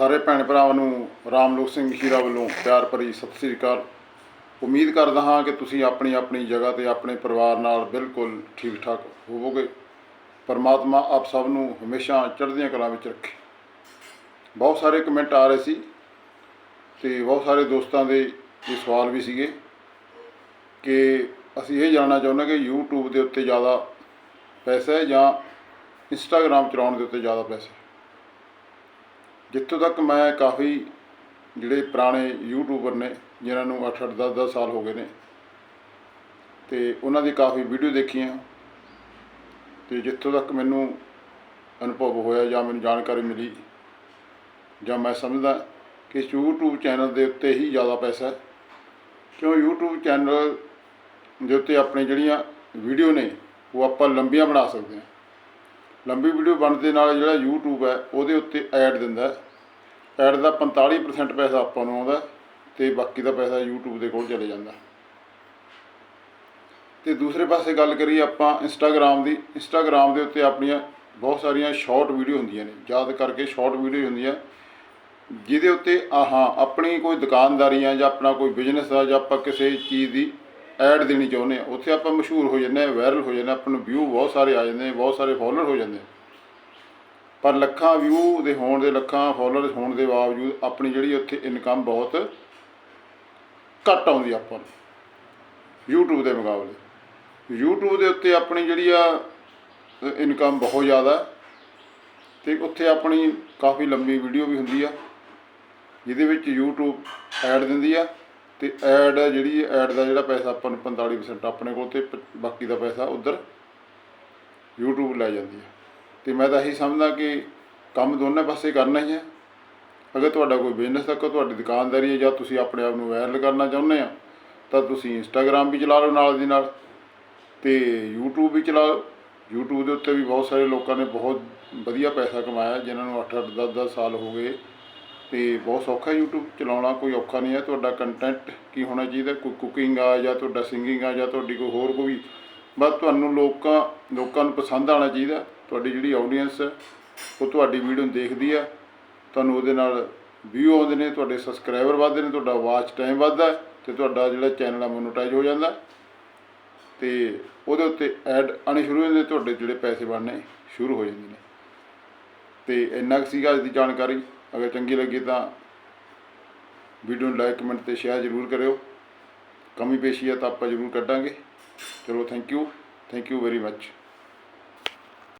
ਸਾਰੇ ਭੈਣ ਭਰਾਵਾਂ ਨੂੰ ਰਾਮਲੋਕ ਸਿੰਘ ਸ਼ੀਰਾ ਵੱਲੋਂ ਪਿਆਰ ਭਰੀ ਸਤਿ ਸ੍ਰੀ ਅਕਾਲ। ਉਮੀਦ ਕਰਦਾ ਹਾਂ ਕਿ ਤੁਸੀਂ ਆਪਣੀ ਆਪਣੀ ਜਗ੍ਹਾ ਤੇ ਆਪਣੇ ਪਰਿਵਾਰ ਨਾਲ ਬਿਲਕੁਲ ਠੀਕ ਠਾਕ ਹੋਵੋਗੇ। ਪਰਮਾਤਮਾ ਆਪ ਸਭ ਨੂੰ ਹਮੇਸ਼ਾ ਚੜ੍ਹਦੀਆਂ ਕਲਾਂ ਵਿੱਚ ਰੱਖੇ। ਬਹੁਤ ਸਾਰੇ ਕਮੈਂਟ ਆ ਰਹੇ ਸੀ ਤੇ ਬਹੁਤ ਸਾਰੇ ਦੋਸਤਾਂ ਦੇ ਇਹ ਸਵਾਲ ਵੀ ਸੀਗੇ ਕਿ ਅਸੀਂ ਇਹ ਜਾਣਨਾ ਚਾਹੁੰਦੇ ਕਿ YouTube ਦੇ ਉੱਤੇ ਜ਼ਿਆਦਾ ਪੈਸਾ ਹੈ ਜਾਂ Instagram ਚਲਾਉਣ ਦੇ ਉੱਤੇ ਜ਼ਿਆਦਾ ਪੈਸਾ ਹੈ? ਜਿੱਥੋਂ ਤੱਕ ਮੈਂ ਕਾਫੀ ਜਿਹੜੇ ਪੁਰਾਣੇ ਯੂਟਿਊਬਰ ਨੇ, ਜਿਨ੍ਹਾਂ ਨੂੰ 8 8 10 10 ਸਾਲ ਹੋ ਗਏ ਨੇ, ਤੇ ਉਹਨਾਂ ਦੀ ਕਾਫੀ ਵੀਡੀਓ ਦੇਖੀਆਂ। ਤੇ ਜਿੱਥੋਂ ਤੱਕ ਮੈਨੂੰ ਅਨੁਭਵ ਹੋਇਆ ਜਾਂ ਮੈਨੂੰ ਜਾਣਕਾਰੀ ਮਿਲੀ, ਜਾਂ ਮੈਂ ਸਮਝਦਾ ਕਿ YouTube ਚੈਨਲ ਦੇ ਉੱਤੇ ਹੀ ਜ਼ਿਆਦਾ ਪੈਸਾ ਹੈ, ਕਿਉਂ YouTube ਚੈਨਲ ਦੇ ਉੱਤੇ ਆਪਣੀ ਜਿਹੜੀਆਂ ਵੀਡੀਓ ਨੇ, ਉਹ ਆਪਾਂ ਲੰਬੀਆਂ ਬਣਾ ਸਕਦੇ ਹਾਂ। ਲੰਬੀ ਵੀਡੀਓ ਬਣਨ ਦੇ ਨਾਲ ਜਿਹੜਾ YouTube ਹੈ, ਉਹਦੇ ਉੱਤੇ ਐਡ ਦਿੰਦਾ ਐਡ ਦਾ 45% ਪੈਸਾ ਆਪਾਂ ਨੂੰ ਆਉਂਦਾ ਹੈ ਤੇ ਬਾਕੀ ਦਾ ਪੈਸਾ YouTube ਦੇ ਕੋਲ ਚਲੇ ਜਾਂਦਾ ਤੇ ਦੂਸਰੇ ਪਾਸੇ ਗੱਲ ਕਰੀਏ ਆਪਾਂ Instagram ਦੀ। Instagram ਦੇ ਉੱਤੇ ਆਪਣੀਆਂ ਬਹੁਤ ਸਾਰੀਆਂ ਸ਼ਾਰਟ ਵੀਡੀਓ ਹੁੰਦੀਆਂ ਨੇ। ਯਾਦ ਕਰਕੇ ਸ਼ਾਰਟ ਵੀਡੀਓ ਹੁੰਦੀਆਂ। ਜਿਹਦੇ ਉੱਤੇ ਆਹਾਂ, ਆਪਣੀ ਕੋਈ ਦੁਕਾਨਦਾਰੀ ਆ ਜਾਂ ਆਪਣਾ ਕੋਈ ਬਿਜ਼ਨਸ ਆ ਜਾਂ ਆਪਾਂ ਕਿਸੇ ਚੀਜ਼ ਦੀ ਐਡ ਦੇਣੀ ਚਾਹੁੰਦੇ ਆ ਉੱਥੇ ਆਪਾਂ ਮਸ਼ਹੂਰ ਹੋ ਜਾਂਦੇ ਆ ਵਾਇਰਲ ਹੋ ਜਾਂਦੇ ਆ ਆਪਾਂ ਨੂੰ ਵਿਊ ਬਹੁਤ ਸਾਰੇ ਆ ਜਾਂਦੇ ਨੇ, ਬਹੁਤ ਸਾਰੇ ਫਾਲੋਅਰ ਹੋ ਜਾਂਦੇ ਆ ਪਰ ਲੱਖਾਂ ਵਿਊ ਦੇ ਹੋਣ ਦੇ, ਲੱਖਾਂ ਫਾਲੋਅਰ ਹੋਣ ਦੇ ਬਾਵਜੂਦ ਆਪਣੀ ਜਿਹੜੀ ਉੱਥੇ ਇਨਕਮ ਬਹੁਤ ਘੱਟ ਆਉਂਦੀ ਆਪਾਂ ਨੂੰ, YouTube ਦੇ ਮੁਕਾਬਲੇ। YouTube ਦੇ ਉੱਤੇ ਆਪਣੀ ਜਿਹੜੀ ਆ ਇਨਕਮ ਬਹੁਤ ਜ਼ਿਆਦਾ ਹੈ ਤੇ ਉੱਥੇ ਆਪਣੀ ਕਾਫੀ ਲੰਬੀ ਵੀਡੀਓ ਵੀ ਹੁੰਦੀ ਆ, ਜਿਹਦੇ ਵਿੱਚ YouTube ਐਡ ਦਿੰਦੀ ਆ। ਤੇ ਐਡ ਜਿਹੜੀ, ਐਡ ਦਾ ਜਿਹੜਾ ਪੈਸਾ ਆਪਾਂ ਨੂੰ 45% ਆਪਣੇ ਕੋਲ ਤੇ ਪ- ਬਾਕੀ ਦਾ ਪੈਸਾ ਉਧਰ YouTube ਲੈ ਜਾਂਦੀ ਹੈ ਤੇ ਮੈਂ ਤਾਂ ਇਹੀ ਸਮਝਦਾ ਕਿ ਕੰਮ ਦੋਨੇ ਪਾਸੇ ਕਰਨਾ ਹੀ ਹੈ ਅਗਰ ਤੁਹਾਡਾ ਕੋਈ ਬਿਜ਼ਨਸ ਤੱਕ, ਤੁਹਾਡੀ ਦੁਕਾਨਦਾਰੀ ਹੈ ਜਾਂ ਤੁਸੀਂ ਆਪਣੇ ਆਪ ਨੂੰ ਵਾਇਰਲ ਕਰਨਾ ਚਾਹੁੰਦੇ ਆ, ਤਾਂ ਤੁਸੀਂ Instagram ਵੀ ਚਲਾ ਲਓ ਨਾਲ ਦੀ ਨਾਲ ਤੇ YouTube ਵੀ ਚਲਾ ਲਓ। YouTube ਦੇ ਉੱਤੇ ਵੀ ਬਹੁਤ ਸਾਰੇ ਲੋਕਾਂ ਨੇ ਬਹੁਤ ਵਧੀਆ ਪੈਸਾ ਕਮਾਇਆ, ਜਿਨ੍ਹਾਂ ਨੂੰ 8 8 10 10 ਸਾਲ ਹੋ ਗਏ ਤੇ ਬਹੁਤ ਸੌਖਾ YouTube ਚਲਾਉਣਾ, ਕੋਈ ਔਖਾ ਨਹੀਂ ਹੈ ਤੁਹਾਡਾ ਕੰਟੈਂਟ ਕੀ ਹੋਣਾ ਚਾਹੀਦਾ, ਕੋਈ ਕੁਕਿੰਗ ਆ ਜਾਂ ਤੁਹਾਡਾ ਸਿੰਗਿੰਗ ਆ ਜਾਂ ਤੁਹਾਡੀ ਕੋਈ ਹੋਰ ਕੋਈ। ਬਸ ਤੁਹਾਨੂੰ ਲੋਕਾਂ ਲੋਕਾਂ ਨੂੰ ਪਸੰਦ ਆਉਣਾ ਚਾਹੀਦਾ, ਤੁਹਾਡੀ ਜਿਹੜੀ ਆਡੀਅנס ਹੈ, ਉਹ ਤੁਹਾਡੀ ਵੀਡੀਓ ਨੂੰ ਦੇਖਦੀ ਆ ਤੁਹਾਨੂੰ ਉਹਦੇ ਨਾਲ ਵਿਊ ਆਉਂਦੇ ਨੇ, ਤੁਹਾਡੇ ਸਬਸਕ੍ਰਾਈਬਰ ਵੱਧਦੇ ਨੇ, ਤੁਹਾਡਾ ਵਾਚ ਟਾਈਮ ਵੱਧਦਾ ਹੈ ਤੇ ਤੁਹਾਡਾ ਜਿਹੜਾ ਚੈਨਲ ਆ ਮੋਨੇਟਾਈਜ਼ ਹੋ ਜਾਂਦਾ ਤੇ ਉਹਦੇ ਉੱਤੇ ਐਡ ਆਉਣੇ ਸ਼ੁਰੂ ਹੋ ਜਾਂਦੇ, ਤੁਹਾਡੇ ਜਿਹੜੇ ਪੈਸੇ ਬਣਨੇ ਸ਼ੁਰੂ ਹੋ ਜਾਂਦੇ ਨੇ। ਤੇ ਇੰਨਾ ਕੁ ਸੀਗਾ ਅੱਜ ਦੀ ਜਾਣਕਾਰੀ। ਅਗਰ ਚੰਗੀ ਲੱਗੀ ਤਾਂ ਵੀਡੀਓ ਨੂੰ ਲਾਈਕ ਕਮੈਂਟ ਤੇ ਸ਼ੇਅਰ ਜ਼ਰੂਰ ਕਰਿਓ। ਕਮੀ ਪੇਸ਼ੀ ਹੈ ਤਾਂ ਆਪਾਂ ਜ਼ਰੂਰ ਕੱਢਾਂਗੇ। ਚਲੋ thank you thank you very much